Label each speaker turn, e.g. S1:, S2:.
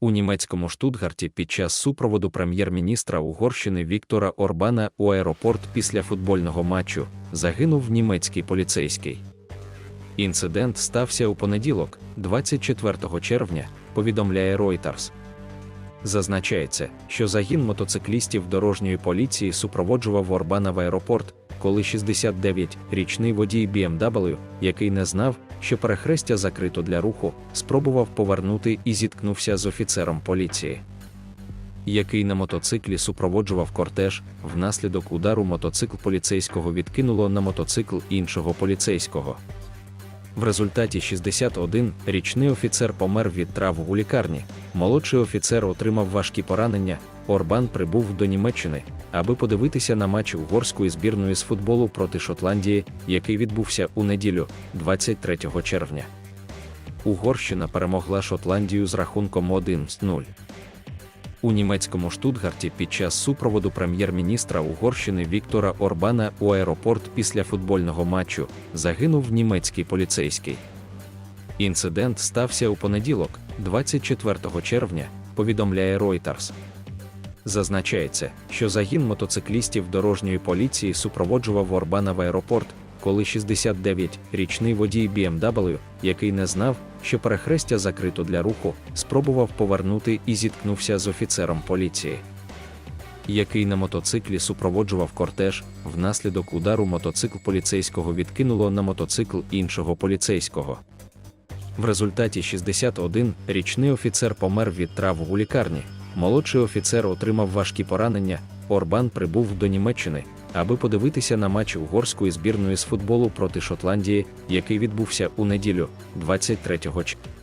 S1: У німецькому Штутгарті під час супроводу прем'єр-міністра Угорщини Віктора Орбана у аеропорт після футбольного матчу загинув німецький поліцейський. Інцидент стався у понеділок, 24 червня, повідомляє Reuters. Зазначається, що загін мотоциклістів дорожньої поліції супроводжував Орбана в аеропорт, коли 69-річний водій BMW, який не знав, що перехрестя закрито для руху, спробував повернути і зіткнувся з офіцером поліції. Який на мотоциклі супроводжував кортеж, внаслідок удару мотоцикл поліцейського відкинуло на мотоцикл іншого поліцейського. В результаті 61-річний офіцер помер від травм у лікарні, молодший офіцер отримав важкі поранення. Орбан прибув до Німеччини, аби подивитися на матч угорської збірної з футболу проти Шотландії, який відбувся у неділю, 23 червня. Угорщина перемогла Шотландію з рахунком 1-0. У німецькому Штутгарті під час супроводу прем'єр-міністра Угорщини Віктора Орбана у аеропорт після футбольного матчу загинув німецький поліцейський. Інцидент стався у понеділок, 24 червня, повідомляє Reuters. Зазначається, що загін мотоциклістів дорожньої поліції супроводжував Орбана в аеропорт, коли 69-річний водій BMW, який не знав, що перехрестя закрито для руху, спробував повернути і зіткнувся з офіцером поліції. Який на мотоциклі супроводжував кортеж, внаслідок удару мотоцикл поліцейського відкинуло на мотоцикл іншого поліцейського. В результаті 61-річний офіцер помер від травм у лікарні, молодший офіцер отримав важкі поранення. Орбан прибув до Німеччини, аби подивитися на матч угорської збірної з футболу проти Шотландії, який відбувся у неділю, 23 червня.